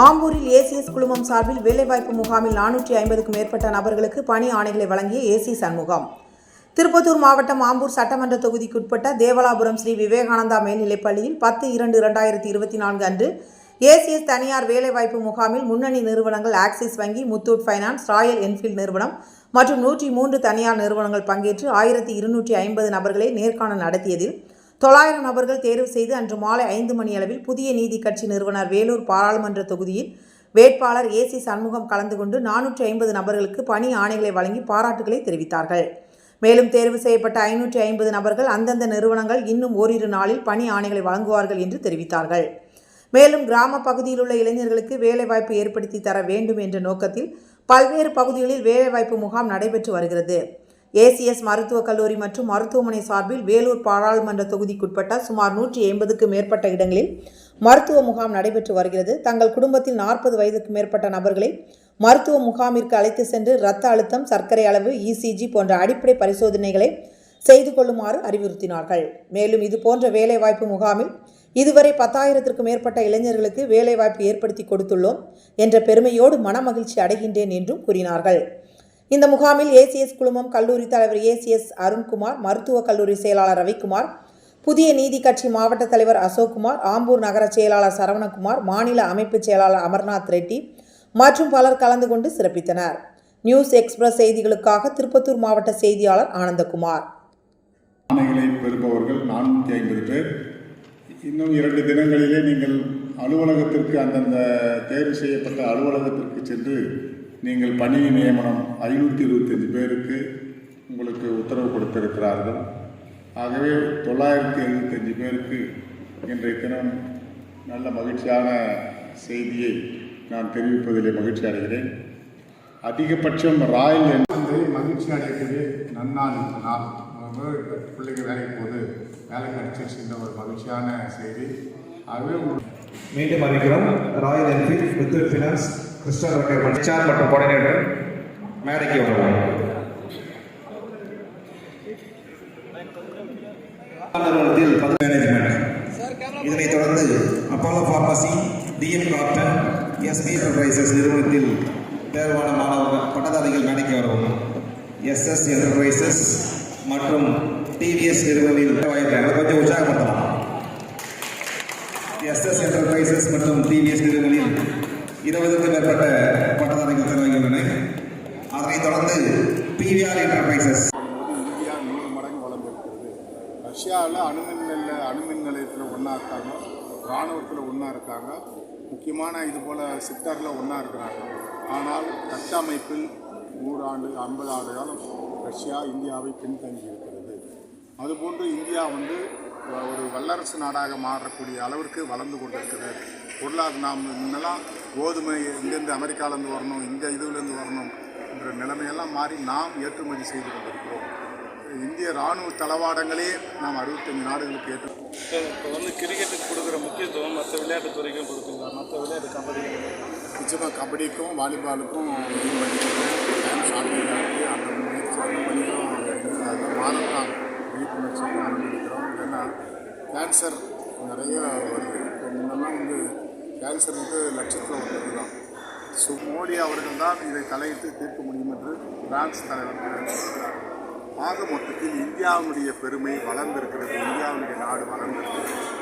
ஆம்பூரில் ACS குழுமம் சார்பில் வேலைவாய்ப்பு முகாமில் நானூற்றி ஐம்பதுக்கும் மேற்பட்ட நபர்களுக்கு பணி ஆணைகளை வழங்கிய ஏசி சண்முகம். திருப்பத்தூர் மாவட்டம் ஆம்பூர் சட்டமன்ற தொகுதிக்குட்பட்ட தேவலாபுரம் ஸ்ரீ விவேகானந்தா மேல்நிலைப்பள்ளியில் பத்து இரண்டு இரண்டாயிரத்தி இருபத்தி நான்கு அன்று ஏசிஎஸ் தனியார் வேலைவாய்ப்பு முகாமில் முன்னணி நிறுவனங்கள் ஆக்சிஸ் வங்கி முத்தூட் ஃபைனான்ஸ் ராயல் என்ஃபீல்ட் நிறுவனம் மற்றும் நூற்றி மூன்று தனியார் நிறுவனங்கள் பங்கேற்று ஆயிரத்தி இருநூற்றி ஐம்பது நபர்களை நேர்காணல் நடத்தியதில் தொள்ளாயிரம் நபர்கள் தேர்வு செய்து அன்று மாலை ஐந்து மணி அளவில் புதிய நீதி கட்சி நிறுவனர் வேலூர் பாராளுமன்ற தொகுதியில் வேட்பாளர் ஏசி சண்முகம் கலந்து கொண்டு நானூற்றி ஐம்பது நபர்களுக்கு பணி ஆணைகளை வழங்கி பாராட்டுகளை தெரிவித்தார்கள். மேலும் தேர்வு செய்யப்பட்ட ஐநூற்றி ஐம்பது நபர்கள் அந்தந்த நிறுவனங்கள் இன்னும் ஓரிரு நாளில் பணி ஆணைகளை வழங்குவார்கள் என்று தெரிவித்தார்கள். மேலும் கிராம பகுதியில் உள்ள இளைஞர்களுக்கு வேலைவாய்ப்பு ஏற்படுத்தி தர வேண்டும் என்ற நோக்கத்தில் பல்வேறு பகுதிகளில் வேலைவாய்ப்பு முகாம் நடைபெற்று வருகிறது. ஏசிஎஸ் மருத்துவக் கல்லூரி மற்றும் மருத்துவமனை சார்பில் வேலூர் பாராளுமன்ற தொகுதிக்குட்பட்ட சுமார் நூற்றி எண்பதுக்கு மேற்பட்ட இடங்களில் மருத்துவ முகாம் நடைபெற்று வருகிறது. தங்கள் குடும்பத்தில் நாற்பது வயதுக்கு மேற்பட்ட நபர்களை மருத்துவ முகாமிற்கு அழைத்து சென்று இரத்த அழுத்தம் சர்க்கரை அளவு இசிஜி போன்ற அடிப்படை பரிசோதனைகளை செய்து கொள்ளுமாறு அறிவுறுத்தினார்கள். மேலும் இது போன்ற வேலைவாய்ப்பு முகாமில் இதுவரை பத்தாயிரத்திற்கும் மேற்பட்ட இளைஞர்களுக்கு வேலைவாய்ப்பு ஏற்படுத்தி கொடுத்துள்ளோம் என்ற பெருமையோடு மனமகிழ்ச்சி அடைகின்றேன் என்றும் கூறினார்கள். இந்த முகாமில் ஏசிஎஸ் குழுமம் கல்லூரி தலைவர் ஏசிஎஸ் அருண்குமார் மருத்துவக் கல்லூரி செயலாளர் ரவிக்குமார் புதிய நீதி கட்சி மாவட்ட தலைவர் அசோக்குமார் ஆம்பூர் நகர செயலாளர் சரவணகுமார் மாநில அமைப்பு செயலாளர் அமர்நாத் ரெட்டி மற்றும் பலர் கலந்து கொண்டு சிறப்பித்தனர். நியூஸ் எக்ஸ்பிரஸ் செய்திகளுக்காக திருப்பத்தூர் மாவட்ட செய்தியாளர் ஆனந்தகுமார். ஆணைகளை பெறுபவர்கள் நானூற்றி ஐம்பது பேர். இன்னும் இரண்டு தினங்களிலே நீங்கள் அலுவலகத்திற்கு அந்தந்த தேர்வு செய்யப்பட்ட அலுவலகத்திற்கு சென்று நீங்கள் பணி நியமனம் ஐநூற்றி இருபத்தஞ்சு பேருக்கு உங்களுக்கு உத்தரவு கொடுத்திருக்கிறார்கள். ஆகவே தொள்ளாயிரத்தி எழுபத்தஞ்சு பேருக்கு இன்றைய தினம் நல்ல மகிழ்ச்சியான செய்தியை நான் தெரிவிப்பதிலே மகிழ்ச்சி அடைகிறேன். அதிகபட்சம் ராயல் என் வந்து மகிழ்ச்சி அடையக்கூடிய நன்னாள் நாள். முதல் பிள்ளைங்க வேலைக்கு போது வேலை கிடைச்சிருச்சுன்ற ஒரு மகிழ்ச்சியான செய்தி. ஆகவே மீண்டும் அறிவிக்கிறோம் Royal Enfield Muthoot Finance Crystal require sir மற்றும் கோஆர்டினேட்டர் மேடைக்கு வருவோம் நிறுவனத்தில் மேனேஜ்மெண்ட் இதனைத் தொடர்ந்து Apollo Pharmacy TN Garden SP Enterprises நிறுவனத்தில் தேர்வான மாணவர்கள் பட்டதாரிகள் மேடைக்கு வரவும் எஸ்எஸ் என்டர்பிரைசஸ் மற்றும் டிவிஎஸ் நிறுவனத்தில் வாய்ப்பு கொஞ்சம் உற்சாகப்படுத்தலாம். எஸ்எஸ் என்டர்பிரைசஸ் மற்றும் டிவிஎஸ் நிறுவனம் இருபதுக்கும் மேற்பட்ட பட்டதாரிகள் தேர்வாகியுள்ளன அதனைத் தொடர்ந்து பிவிஆர் என்டர்பிரைசஸ் இந்தியா நூறு மடங்கு வளர்ந்துருக்கிறது. ரஷ்யாவில் அணுமின் நிலைய அணுமின் நிலையத்தில் ஒன்றா இருக்காங்க. இராணுவத்தில் ஒன்றா இருக்காங்க. முக்கியமான இது போல் செக்டரில் ஒன்றா இருக்கிறாங்க. ஆனால் கட்டமைப்பில் நூறாண்டு ஐம்பது ஆண்டு காலம் ரஷ்யா இந்தியாவை பின்தங்கி இருக்கிறது. அதுபோன்று இந்தியா வந்து ஒரு வல்லரசு நாடாக மாறக்கூடிய அளவிற்கு வளர்ந்து கொண்டிருக்கிறது. பொருளாதார நாம் முன்னெல்லாம் கோதுமை இங்கேருந்து அமெரிக்காவிலேருந்து வரணும் இந்த இதுலேருந்து வரணும் என்ற நிலைமையெல்லாம் மாறி நாம் ஏற்றுமதி செய்து கொண்டிருக்கிறோம். இந்திய இராணுவ தளவாடங்களே நாம் அறுபத்தஞ்சு நாடுகளுக்கு ஏற்று இப்போ வந்து கிரிக்கெட்டுக்கு கொடுக்குற முக்கியத்துவம் மற்ற விளையாட்டுத் துறைக்கும் கொடுக்குங்க மற்ற விளையாட்டு கபடி நிச்சயமாக கபடிக்கும் வாலிபாலுக்கும் இது டான்ஸ் ஆடுறதுக்கு அந்த பண்ணிக்கிறோம் விழிப்புணர்ச்சி ஏன்னா கேன்சர் நிறைய வருது இப்போ முன்னெல்லாம் வந்து கேன்சர் வந்து லட்சத்தில் ஒன்று தான் ஸோ மோடி அவர்கள் தான் இதை தலையிட்டு தீர்க்க முடியும் என்று பிரான்ஸ் தலைவர் ஆக மொத்தத்தில் இந்தியாவுடைய பெருமை வளர்ந்திருக்கிறது இந்தியாவுடைய நாடு வளர்ந்திருக்கிறது.